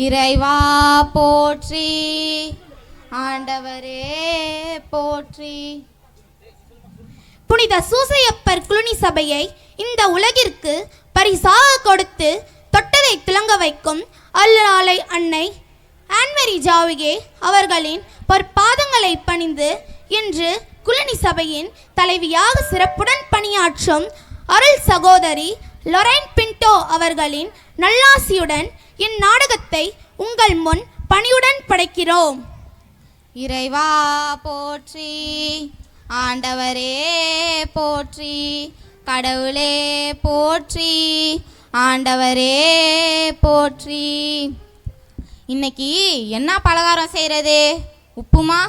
இறைவா போற்றி ஆண்டவரே போற்றி. புனித சூசையப்பர் குளுனி சபையை இந்த உலகிற்கு பரிசாக கொடுத்து தொட்டதை துலங்க வைக்கும் அல்லாலை அன்னை ஆன்மரி ஜாவிகே அவர்களின் பொற்பாதங்களை பணிந்து இன்று குளுனி சபையின் தலைவியாக சிறப்புடன் பணியாற்றும் அருள் சகோதரி லொரைன் பின்டோ அவர்களின் நல்லாசியுடன் இந்நாடகத்தை உங்கள் முன் பணியுடன் படைக்கிறோம். இறைவா போற்றி ஆண்டவரே போற்றி கடவுளே போற்றி ஆண்டவரே போற்றி. இன்னைக்கு என்ன பலகாரம் செய்கிறது உப்புமா?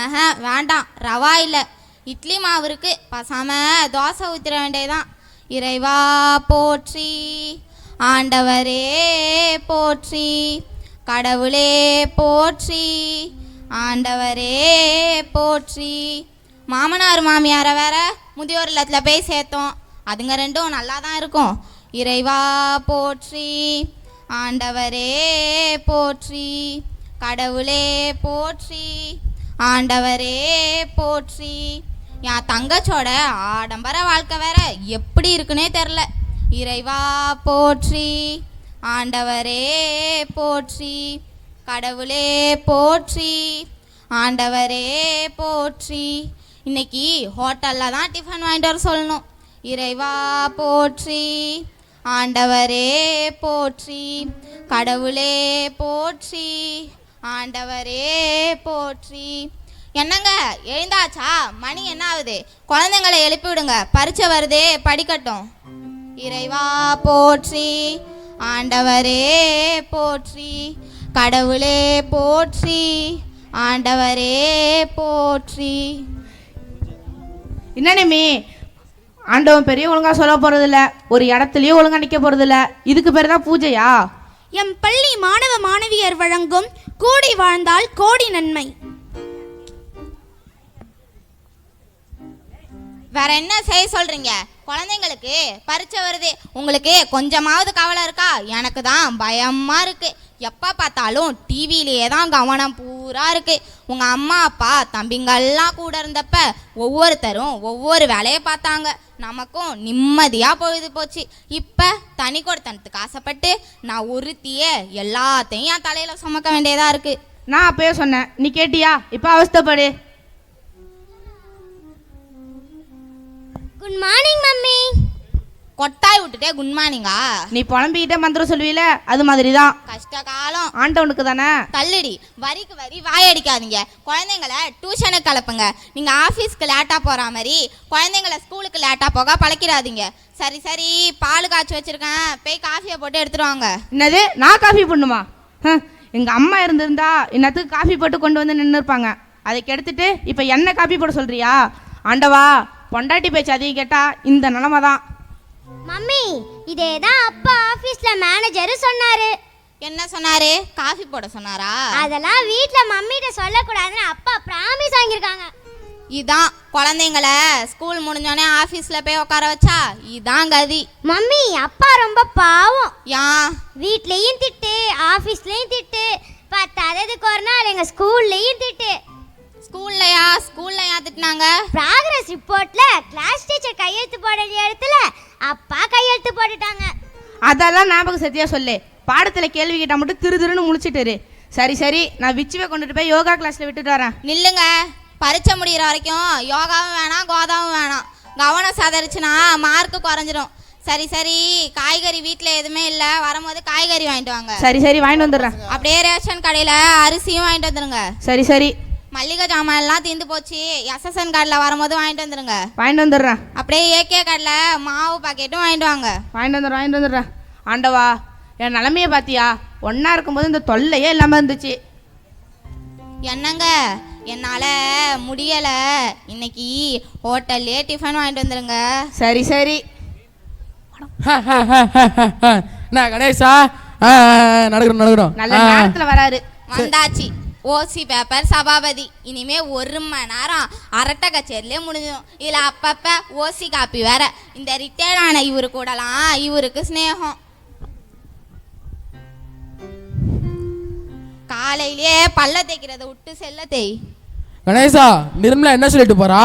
ஆஹா வேண்டாம் ரவா இல்லை. இட்லி மாவு இருக்கு பசாம தோசை ஊற்றிட வேண்டியதான் இறைவா போற்றி ஆண்டவரே போற்றி கடவுளே போற்றி ஆண்டவரே போற்றி. மாமனார் மாமியாரை வேற முதியோர் இல்லத்தில் போய் சேர்த்தோம். அதுங்க ரெண்டும் நல்லா தான் இருக்கும். இறைவா போற்றி ஆண்டவரே போற்றி கடவுளே போற்றி ஆண்டவரே போற்றி. என் தங்கச்சோட ஆடம்பர வாழ்க்கை வேற எப்படி இருக்குன்னே தெரில. இறைவா போற்றி ஆண்டவரே போற்றி கடவுளே போற்றி ஆண்டவரே போற்றி. இன்னைக்கு ஹோட்டலில் தான் டிஃபன் வாங்கிட்டு வர சொல்லணும். இறைவா போற்றி ஆண்டவரே போற்றி கடவுளே போற்றி ஆண்டவரே போற்றி. என்னங்க எழுந்தாச்சா? மணி என்ன ஆகுது? குழந்தைங்களை எழுப்பி விடுங்க. பரீட்சை வருதே படிக்கட்டும். இறைவா போற்றி ஆண்டவரே போற்றி கடவுளே போற்றி ஆண்டவரே போற்றி. என்னனேமே ஆண்டவன் பெரிய ஒழுங்கா சொல்ல போறதில்ல ஒரு இடத்துலயும் ஒழுங்கா நிக்க போறதில்ல இதுக்கு பேர் தான் பூஜையா? எம் பள்ளி மாணவ மாணவியர் வழங்கும் கூடி வாழ்ந்தால் கோடி நன்மை. வேற என்ன செய்ய சொல்றீங்க? குழந்தைங்களுக்கு பரீட்சை வருது. உங்களுக்கு கொஞ்சமாவது கவலை இருக்கா? எனக்கு தான் பயமா இருக்கு. எப்போ பார்த்தாலும் டிவியிலேயே தான் கவனம் பூரா இருக்கு. உங்கள் அம்மா அப்பா தம்பிங்கெல்லாம் கூட இருந்தப்ப ஒவ்வொருத்தரும் ஒவ்வொரு வேலையை பார்த்தாங்க. நமக்கும் நிம்மதியாக பொழுது போச்சு. இப்போ தனி கொடுத்தனத்துக்கு ஆசைப்பட்டு நான் ஒருத்தியே எல்லாத்தையும் என் தலையில் சுமக்க வேண்டியதாக இருக்குது நான் அப்பயே சொன்னேன். நீ கேட்டியா? இப்போ அவஸ்தைப்படு. Good morning mummy. கொட்டாய் விட்டுட்டே குட் மார்னிங்கா நீ புலம்பிக்கிட்டே மந்திரம் சொல்லுவீல அது மாதிரி தான் கஷ்ட காலம் ஆண்டவனுக்கு தானே தள்ளுடி வரிக்கு வரி வாயடிக்காதீங்க. குழந்தைங்கள டியூஷனுக்கு கலப்புங்க. நீங்க ஆஃபீஸ்க்கு லேட்டா போற மாதிரி குழந்தைங்கள ஸ்கூலுக்கு லேட்டா போக பழக்கிறாதீங்க சரி சரி பால் காய்ச்சி வச்சிருக்கேன். போய் காஃபியை போட்டு எடுத்துட்டு வாங்க. என்னது? நான் காஃபி பண்ணுமா? ஹம், எங்க அம்மா இருந்திருந்தா இன்னத்துக்கு காஃபி போட்டு கொண்டு வந்து நின்று இருப்பாங்க அதை கெடுத்துட்டு இப்ப என்ன காஃபி போட சொல்றியா? ஆண்டவா பொண்டாட்டி பேச்சு அதிகம் கேட்டா இந்த நிலமை தான். மம்மி இதே தான் அப்பா ஆபீஸ்ல மேனேஜர் சொன்னாரு. என்ன சொன்னாரு? காஃபி போட சொன்னாரா? அதெல்லாம் வீட்ல மம்மிட்ட சொல்லக்கூடாதுன்னு அப்பா பிராமிஸ் வாங்கியிருக்காங்க. இதான் குழந்தைங்கள ஸ்கூல் முடிஞ்சோடனே ஆஃபீஸ்ல போய் உட்கார வச்சா இதான் கதி. மம்மி அப்பா ரொம்ப பாவம். ஏன்? வீட்லயும் திட்டு ஆபீஸ்லயும் திட்டு பத்தாததுக்கு ஒரு நாள் எங்க ஸ்கூல்லயும் திட்டு. ஸ்கூல்லையா? ஸ்கூல்ல ஏன் திட்டினாங்க? ப்ராக்ரஸ் ரிப்போர்ட்ல கிளாஸ் டீச்சர் கையெழுத்து போட வேண்டிய இடத்துல அப்பா கையெழுத்து போட்டுட்டாங்க. அதெல்லாம் ஞாபகம் சத்தியா சொல்லு. பாடத்துல கேள்வி கேட்டா மட்டும் திரு திருன்னு முழிச்சிட்டு இரு. சரி சரி நான் விச்சுவை கொண்டுட்டு போய் யோகா கிளாஸ்ல விட்டுட்டு வரேன். நில்லுங்க. பரீட்சை முடிகிற வரைக்கும் யோகாவும் வேணாம் கோதாவும் வேணாம். கவனம் சதறிச்சுன்னா மார்க்கு குறைஞ்சிரும். சரி சரி காய்கறி வீட்டில் எதுவுமே இல்லை. வரும்போது காய்கறி வாங்கிட்டு வாங்க. சரி சரி வாங்கிட்டு வந்துடுறேன். அப்படியே ரேஷன் கடையில் அரிசியும் வாங்கிட்டு வந்துருங்க. சரி சரி. மல்லிகை ஜாமான் எல்லாம் தீர்ந்து போச்சு. எஸ்எஸ்என் கார்டில் வரும்போது வாங்கிட்டு வந்துருங்க. வாங்கிட்டு வந்துடுறேன் அப்படியே ஏகே கார்டில் மாவு பாக்கெட்டும் வாங்கிட்டு வாங்க. வாங்கிட்டு வந்துடுறேன் வாங்கிட்டு வந்துடுறேன் ஆண்டவா என் நிலமைய பாத்தியா? ஒண்ணா இருக்கும்போது இந்த தொல்லையே இல்லாம இருந்துச்சு. என்னங்க? என்னால் முடியலை. இன்னைக்கு ஹோட்டல்லே டிஃபன் வாங்கிட்டு வந்துருங்க. சரி சரி. என்ன கணேஷா? நடக்கிறோம் நடக்கிறோம். நல்ல. நேரத்துல வராரு. வந்தாச்சு. ஓசி பேப்பர் சபாபதி. இனிமே ஒரு மணி நேரம் அரட்டை கச்சேரிலே முடிஞ்சிடும். இதில் அப்பப்போ ஓசி காப்பி வேற. இந்த ரிட்டையர்ட் ஆன இவரு கூடலாம். இவருக்கு ஸ்னேகம் காலையிலேயே பல்ல தேய்க்கிறத விட்டு செல்ல தேய். கணேசா நிர்மலா என்ன சொல்லிட்டு போறா?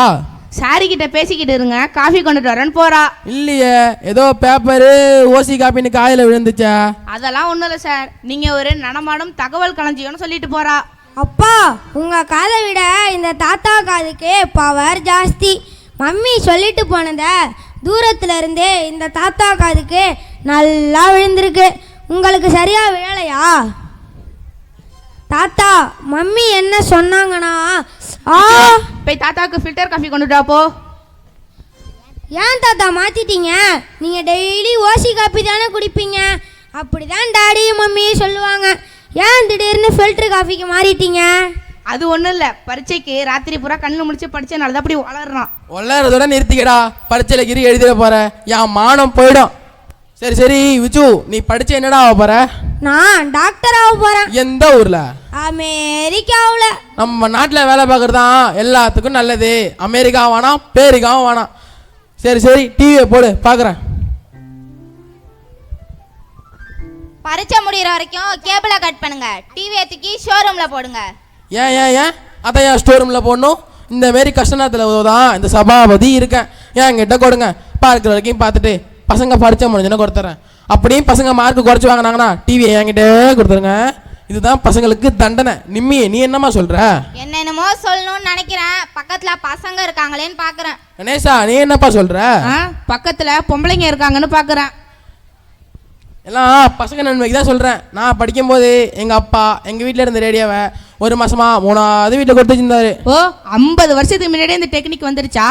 சாரி கிட்ட பேசிக்கிட்டு இருங்க. காஃபி கொண்டுட்டு வரேன்னு போறா. இல்லையே ஏதோ பேப்பரு ஓசி காப்பின்னு காயில விழுந்துச்சா. அதெல்லாம் ஒன்றும் இல்லை சார். நீங்கள் ஒரு நடமாடும் தகவல் களஞ்சியம்னு சொல்லிட்டு போறா. அப்பா உங்க காதை விட இந்த தாத்தா காதுக்கு பவர் ஜாஸ்தி. மம்மி சொல்லிட்டு போனத தூரத்துல இருந்தே இந்த தாத்தா காதுக்கு நல்லா விழுந்திருக்கு. உங்களுக்கு சரியா விழலையா? தாத்தா மம்மி என்ன சொன்னாங்கன்னா ஆ? போய் தாத்தாக்கு ஃபில்டர் காஃபி கொண்டுட்டா போ. ஏன் தாத்தா மாத்திட்டீங்க? நீங்க டெய்லி ஓசி காப்பி தானே குடிப்பீங்க. அப்படிதான் டாடியும் மம்மியும் சொல்லுவாங்க. ஏன் திடீர்னு ஃபில்டர் காஃபிக்கு மாறிட்டீங்க? அது ஒன்றும் இல்லை. பரீட்சைக்கு ராத்திரி பூரா கண்ணு முடிச்சு படிச்சனால தான் அப்படி வளர்றான். வளர்றதோட நிறுத்திக்கடா. பரீட்சையில கிரி எழுதிட போற. என் மானம் போயிடும். சரி சரி விச்சு நீ படிச்சு என்னடா ஆக போற? நான் டாக்டர் ஆக போறேன். எந்த ஊர்ல? அமெரிக்காவில். நம்ம நாட்டில் வேலை பார்க்கறது? தான் எல்லாத்துக்கும் நல்லது. அமெரிக்கா வேணாம் பேரிக்காவும் வேணாம் சரி சரி டிவியை போடு பார்க்குறேன் பரீட்சை முடியிற வரைக்கும் கேபிளை கட் பண்ணுங்க. டிவியை தூக்கி ஷோரூம்ல போடுங்க. ஏன் ஏன் ஏன்? அதை ஏன் ஸ்டோர் ரூமில் போடணும்? இந்த மாரி கஷ்ட நேரத்தில் தான் இந்த சபாபதி இருக்கேன். ஏன் என்கிட்ட கொடுங்க? பார்க்குற வரைக்கும் பார்த்துட்டு பசங்க படித்த முடிஞ்சுன்னா கொடுத்துறேன். அப்படியும் பசங்க மார்க் குறைச்சி வாங்கினாங்கன்னா டிவியை என்கிட்ட கொடுத்துருங்க. இதுதான் பசங்களுக்கு தண்டனை. நிம்மி நீ என்னம்மா சொல்கிற என்னென்னமோ சொல்லணும்னு நினைக்கிறேன். பக்கத்துல பசங்க இருக்காங்களேன்னு பாக்குறேன். கணேசா நீ என்னப்பா சொல்கிற ஆ பக்கத்தில் பொம்பளைங்க இருக்காங்கன்னு பார்க்குறேன் எல்லாம் பசங்க நன்மைக்கு தான் சொல்கிறேன் நான் படிக்கும்போது எங்கள் அப்பா எங்கள் வீட்டில் இருந்த ரேடியோவை ஒரு மாசமா மூணாவது வீட்டில் கொடுத்து வச்சிருந்தாரு. ஓ ஐம்பது வருஷத்துக்கு முன்னாடியே இந்த டெக்னிக் வந்துருச்சா?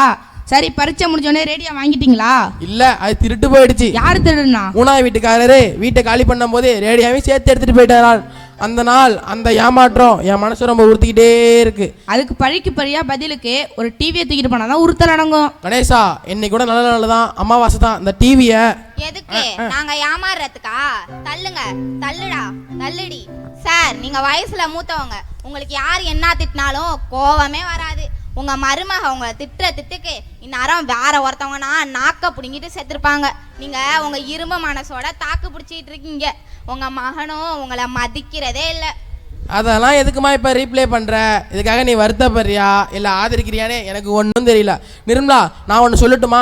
சரி பரீட்சை முடிஞ்சோடனே ரேடியோ வாங்கிட்டீங்களா? இல்லை அது திருட்டு போயிடுச்சு. யார் திருடுனா? மூணாவது வீட்டுக்காரரு வீட்டை காலி பண்ணும்போது ரேடியோவையும் சேர்த்து எடுத்துகிட்டு போயிட்டாரால் அந்த நாள் அந்த ஏமாற்றம் என் மனசு ரொம்ப உறுத்திக்கிட்டே இருக்கு. அதுக்கு பழிக்கு பழியா பதிலுக்கு ஒரு டிவியை தூக்கிட்டு போனால் தான் உறுத்தல் அடங்கும் கணேசா இன்னைக்கு கூட நல்ல நாள் தான் அமாவாசை தான் இந்த டிவியை எதுக்கு? நாங்க ஏமாறுறதுக்கா? தள்ளுங்க. தள்ளுடா. தள்ளுடி. சார் நீங்க வயசுல மூத்தவங்க. உங்களுக்கு யார் என்ன திட்டினாலும் கோவமே வராது. உங்க மருமக உங்களை திட்டுற திட்டுக்கு இந்நேரம் வேற ஒருத்தவங்கன்னா நாக்க பிடுங்கிட்டு செத்துருப்பாங்க. நீங்க உங்க இரும்பு மனசோட தாக்கு பிடிச்சிட்டு இருக்கீங்க. உங்க மகனும் உங்களை மதிக்கிறதே இல்லை. அதெல்லாம் எதுக்குமா இப்போ ரீப்ளே பண்ணுற இதுக்காக நீ வருத்தப்படுறியா? இல்லை ஆதரிக்கிறியானே? எனக்கு ஒன்றும் தெரியல. நிர்மலா நான் ஒன்று சொல்லட்டுமா?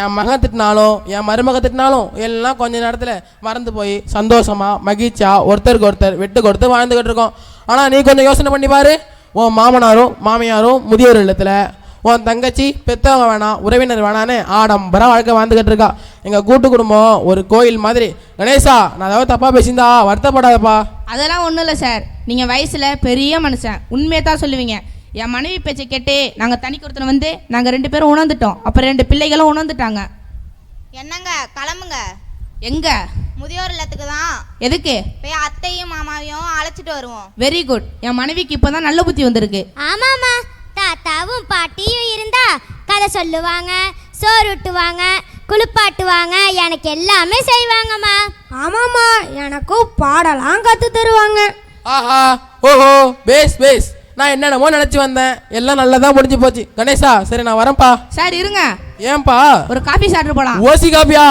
என் மகன் திட்டினாலும் என் மருமக திட்டினாலும் எல்லாம் கொஞ்ச நேரத்தில் மறந்து போய் சந்தோஷமா மகிழ்ச்சியாக ஒருத்தருக்கு ஒருத்தர் விட்டு கொடுத்து வாழ்ந்துக்கிட்டு இருக்கோம். ஆனால் நீ கொஞ்சம் யோசனை பண்ணி பாரு. உன் மாமனாரும் மாமியாரும் முதியோர் இல்லத்தில் உன் தங்கச்சி பெத்தவங்க வேணாம் உறவினர் வேணான்னு ஆடம்பர வாழ்க்கை வாழ்ந்துக்கிட்டு இருக்கா. எங்கள் கூட்டு குடும்பம் ஒரு கோயில் மாதிரி. கணேசா நான் ஏதாவது தப்பாக பேசியிருந்தா வருத்தப்படாதப்பா. அதெல்லாம் ஒன்றும் இல்லை சார். நீங்கள் வயசில் பெரிய மனுஷன். உண்மையை தான் சொல்லுவீங்க. என் மனைவி பேச்சை கேட்டு நாங்கள் தனி கொடுத்தன வந்து நாங்கள் ரெண்டு பேரும் உணர்ந்துட்டோம். அப்புறம் ரெண்டு பிள்ளைகளும் உணர்ந்துட்டாங்க. என்னங்க? கிளம்புங்க. எங்க? முதியோர் இல்லத்துக்கு தான். எதுக்கு? போய் அத்தையும் மாமாவையும் அழைச்சிட்டு வருவோம். வெரி குட் என் மனைவிக்கு இப்போ தான் நல்ல புத்தி வந்திருக்கு. ஆமாம்மா. தாத்தாவும் பாட்டியும் இருந்தா கதை சொல்லுவாங்க சோறு ஊட்டுவாங்க குளிப்பாட்டுவாங்க எனக்கு எல்லாமே செய்வாங்கம்மா. ஆமாம்மா எனக்கும் பாடலாம் கற்று தருவாங்க. ஆஹா ஓஹோ பேஸ் பேஸ் நான் என்னென்னமோ நினச்சி வந்தேன். எல்லாம் நல்லா தான் முடிஞ்சு போச்சு. கணேசா சரி நான் வரேன்ப்பா. சார் இருங்க. ஏன்பா? ஒரு காஃபி சாப்பிட்டு போகலாம் ஓசி காப்பியா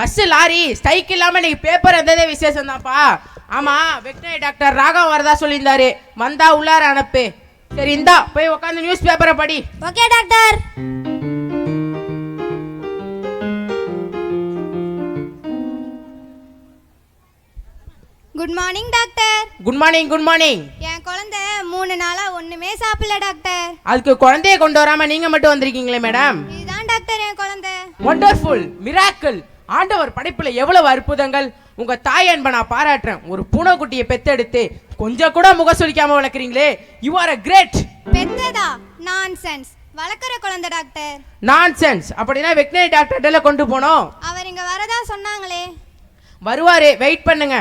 பஸ் லாரி ஸ்ட்ரைக் இல்லாம இன்னைக்கு பேப்பர் இருந்ததே விசேஷம் தான்ப்பா ஆமா வெட்டினரி டாக்டர் ராகவ் வரதா சொல்லியிருந்தாரு. வந்தா உள்ளார அனுப்பு. சரி இந்தா போய் உட்காந்து நியூஸ் பேப்பரை படி. Okay doctor good morning doctor good morning good morning என் குழந்தை மூணு நாளா ஒண்ணுமே சாப்பிடல டாக்டர் அதுக்கு குழந்தைய கொண்டு வராம நீங்க மட்டும் வந்திருக்கீங்களே மேடம் இதுதான் டாக்டர் என் குழந்தை. ஒண்டர்ஃபுல் மிராக்கிள் ஆண்டவர் படைப்புல எவ்வளவு அற்புதங்கள். உங்க தாய் அன்பை நான் பாராட்டுறேன். ஒரு பூனைக்குட்டியை பெத்தெடுத்து கொஞ்சம் கூட முக சுளிக்காம வளர்க்குறீங்களே. யூ ஆர் அ கிரேட் பெத்ததா? நான்சென்ஸ் வளர்க்குற குழந்தை டாக்டர். நான்சென்ஸ் அப்படின்னா வெட்டினரி டாக்டர்கிட்ட கொண்டு போனோம். அவர் இங்க வரதா சொன்னாங்களே. வருவாரு வெயிட் பண்ணுங்க.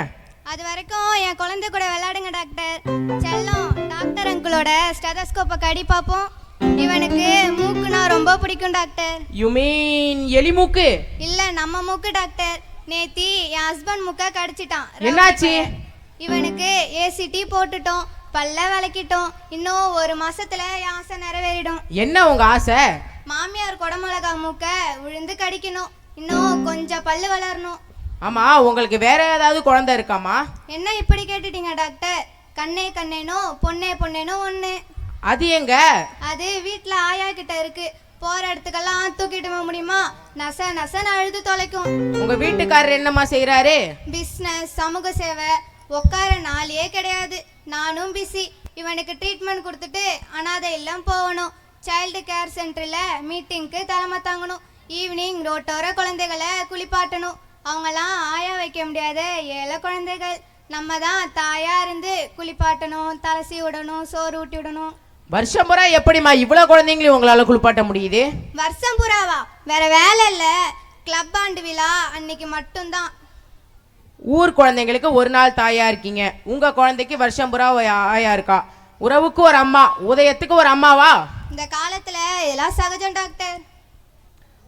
அது வரைக்கும் என் குழந்தை கூட விளையாடுங்க டாக்டர். செல்லம் டாக்டர் அங்கிளோட ஸ்டெதஸ்கோப்பை கடி பார்ப்போம் இவனுக்கு மூக்குனா ரொம்ப பிடிக்கும் டாக்டர். யூ மீன் எலிமூக்கு இல்ல நம்ம மூக்கு டாக்டர். நேத்தி என் ஹஸ்பண்ட் முக்க கடிச்சிட்டான். என்னாச்சு? இவனுக்கு ஏசிடி போட்டுட்டோம் பல்ல விளக்கிட்டோம். இன்னும் ஒரு மாசத்துல என் ஆசை நிறைவேறிடும். என்ன உங்க ஆசை? மாமியார் குடமிளகா மூக்க விழுந்து கடிக்கணும். இன்னும் கொஞ்சம் பல்லு வளரணும். ஆமா உங்களுக்கு வேற ஏதாவது குழந்தை இருக்காமா? என்ன இப்படி கேட்டுட்டீங்க டாக்டர்? கண்ணே கண்ணேனோ பொண்ணே பொண்ணேனோ ஒன்று அது எங்க? அது வீட்டில் ஆயா கிட்ட இருக்கு. போற இடத்துக்கெல்லாம் தூக்கிட்டு போக முடியுமா? நச நசன்னு அழுது தொலைக்கும். உங்க வீட்டுக்காரர் என்னம்மா செய்றாரு? பிஸ்னஸ் சமூக சேவை உட்கார நாளே கிடையாது. நானும் பிஸி இவனுக்கு ட்ரீட்மெண்ட் கொடுத்துட்டு அனாதை இல்லம் போகணும். சைல்டு கேர் சென்டரில் மீட்டிங்க்கு தலைமை தாங்கணும். ஈவினிங் ரோட்டோர குழந்தைகளை குளிப்பாட்டணும். அவங்களாம் ஆயா வைக்க முடியாத ஏழை குழந்தைகள். நம்ம தான் தாயா இருந்து குளிப்பாட்டணும் தலசி விடணும் சோறு ஊட்டி விடணும். வருஷம் பூரா எப்படிம்மா இவ்வளவு குழந்தைங்களையும் உங்களால குளிப்பாட்ட முடியுது? வருஷம் பூராவா வேற வேலை இல்லை. கிளப் ஆண்டு விழா அன்னைக்கு மட்டும்தான். ஊர் குழந்தைங்களுக்கு ஒரு நாள் தாயா இருக்கீங்க. உங்க குழந்தைக்கு வருஷம் பூரா ஒரு ஆயா இருக்கா? உறவுக்கு ஒரு அம்மா உதயத்துக்கு ஒரு அம்மாவா? இந்த காலத்துல இதெல்லாம் சகஜம் டாக்டர்.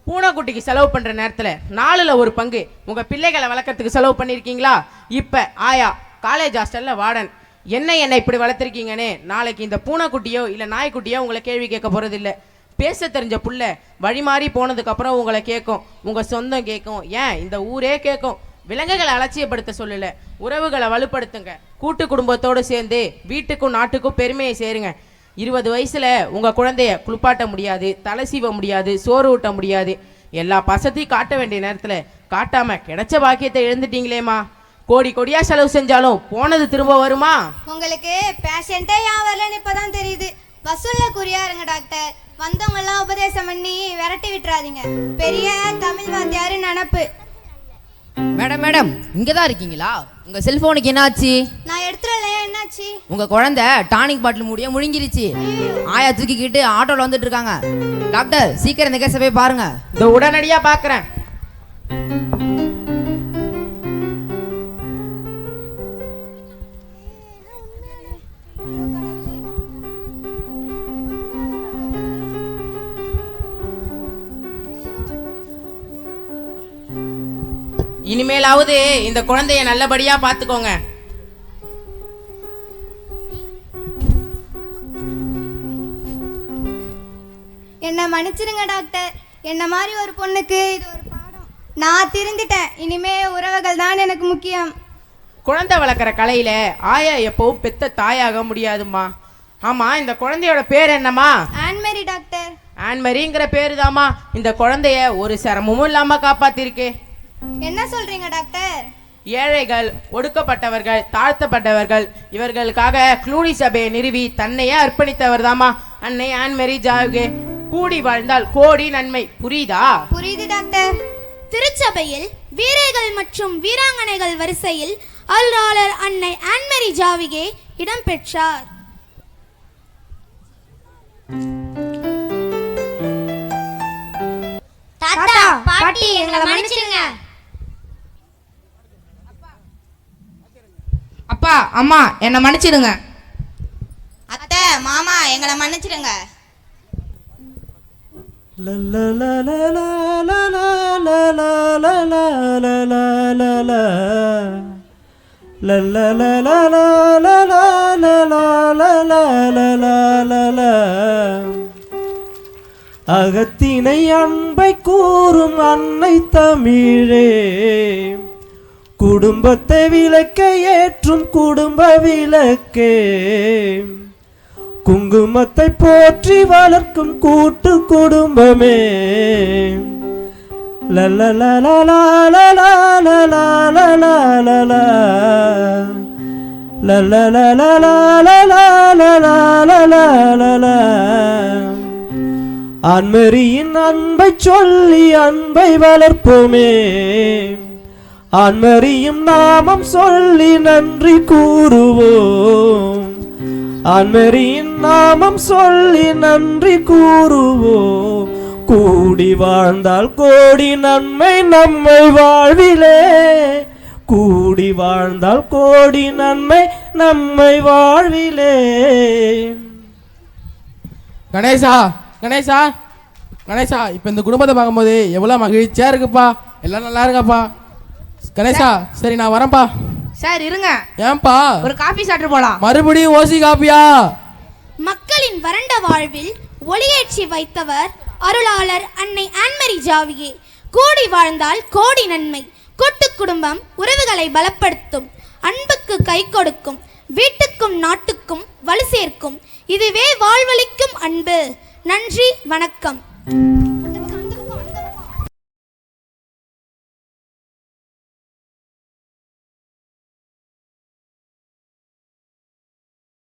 பூனைக்குட்டிக்கு செலவு பண்ற நேரத்துல நாலுல ஒரு பங்கு. உங்க பிள்ளைகளை வளர்க்கறதுக்கு செலவு பண்ணிருக்கீங்களா? இப்ப ஆயா காலேஜ் ஹாஸ்டல்ல வார்டன். என்ன என்னை இப்படி வளர்த்துருக்கீங்கன்னு? நாளைக்கு இந்த பூனைக்குட்டியோ இல்லை நாய்க்குட்டியோ உங்களை கேள்வி கேட்க போகிறதில்ல இல்ல பேச தெரிஞ்ச புள்ள வழி மாறி உங்களை கேட்கும். உங்கள் சொந்தம் கேட்கும். ஏன்? இந்த ஊரே கேட்கும். விலங்குகளை அலட்சியப்படுத்த சொல்லல. உறவுகளை வலுப்படுத்துங்க. கூட்டு குடும்பத்தோடு சேர்ந்து வீட்டுக்கும் நாட்டுக்கும் பெருமையை சேருங்க. இருபது வயசுல உங்க குழந்தைய குளிப்பாட்ட முடியாது தலை சீவ முடியாது சோறு ஊட்ட முடியாது. எல்லா பசத்தையும் காட்ட வேண்டிய நேரத்துல காட்டாம கிடைச்ச பாக்கியத்தை எழுந்துட்டீங்களேம்மா கோடி கோடியா செலவு செஞ்சாலும் போனது திரும்ப வருமா? உங்களுக்கு பேஷண்ட்டே ஏன் வரலன்னு இப்பதான் தெரியுது. வசூல்ல குறியா இருங்க டாக்டர். வந்தவங்க எல்லாம் உபதேசம் பண்ணி விரட்டி விட்டுறாதீங்க. பெரிய தமிழ் வாத்தியாரு நினப்பு. மேடம் மேடம் இங்கே தான் இருக்கீங்களா? உங்கள் செல்ஃபோனுக்கு என்னாச்சு? நான் எடுத்துடலையா என்னாச்சு? உங்கள் குழந்தை டானிக் பாட்டில் முடிய முழுங்கிருச்சு. ஆயா தூக்கிக்கிட்டு ஆட்டோவில் வந்துட்டு இருக்காங்க. டாக்டர் சீக்கிரம் இந்த கேஸை போய் பாருங்க. இந்த உடனடியா பாக்குறேன். இனிமேலாவது இந்த குழந்தைய நல்லபடியா பாத்துக்கோங்க என்னை மன்னிச்சிருங்க டாக்டர். என்ன மாதிரி ஒரு பொண்ணுக்கு இது ஒரு பாடம். நான் திருந்திட்டேன். இனிமே உறவுகள் தான் எனக்கு முக்கியம். குழந்தை வளர்க்குற கலையில ஆயா எப்பவும் பெத்த தாயாக முடியாதும்மா. ஆமா இந்த குழந்தையோட பேர் என்னம்மா? ஆன்மேரி டாக்டர். ஆன்மரிங்கிற பேரு தாம்மா இந்த குழந்தைய ஒரு சிரமமும் இல்லாம காப்பாத்திருக்கு. என்ன சொல்றீங்க டாக்டர்? ஏழைகள் ஒடுக்கப்பட்டவர்கள் தாழ்த்தப்பட்டவர்கள் இவர்களுக்காக க்ளூனி சபையை நிறுவி தன்னையே அர்ப்பணித்தவர் தாமா அன்னை ஆன்மரி ஜாகே கூடி வாழ்ந்தால் கோடி நன்மை. புரியுதா? புரியுது டாக்டர். திருச்சபையில் வீரர்கள் மற்றும் வீராங்கனைகள் வரிசையில் அருளாளர் அன்னை ஆன்மரி ஜாவிகே இடம்பெற்றார் தாத்தா பாட்டி எங்களை மன்னிச்சிருங்க அப்பா அம்மா என்னை மன்னிச்சிடுங்க. அத்தை மாமா எங்களை மன்னிச்சிடுங்க. அகத்தினை அன்பை கூறும் அன்னை தமிழே. குடும்பத்தை விளக்க ஏற்றும் குடும்ப விளக்கே குங்குமத்தை போற்றி வளர்க்கும் கூட்டு குடும்பமே ஆண்மரியின் அன்பை சொல்லி அன்பை வளர்ப்போமே ஆண்மரியும் நாமம் சொல்லி நன்றி கூறுவோம். ஆண்மரியின் நாமம் சொல்லி நன்றி கூறுவோம். கூடி வாழ்ந்தால் கோடி நன்மை நம்மை வாழ்விலே. கூடி வாழ்ந்தால் கோடி நன்மை நம்மை வாழ்விலே. கணேசா கணேசா கணேசா இப்போ இந்த குடும்பத்தை பார்க்கும்போது எவ்வளோ மகிழ்ச்சியாக இருக்குப்பா. எல்லாம் நல்லா இருக்காப்பா. கணேசா சரி நான் வரேன்ப்பா. சார் இருங்க. ஏன்பா? ஒரு காஃபி சாப்பிட்டு போலாம். மறுபடியும் ஓசி காப்பியா? மக்களின் வறண்ட வாழ்வில் ஒளியேற்றி வைத்தவர் அருளாளர் அன்னை ஆன்மரி ஜாவியே. கூடி வாழ்ந்தால் கோடி நன்மை. கூட்டு குடும்பம் உறவுகளை பலப்படுத்தும். அன்புக்கு கை கொடுக்கும். வீட்டுக்கும் நாட்டுக்கும் வலு சேர்க்கும். இதுவே வாழ்வளிக்கும் அன்பு. நன்றி வணக்கம்.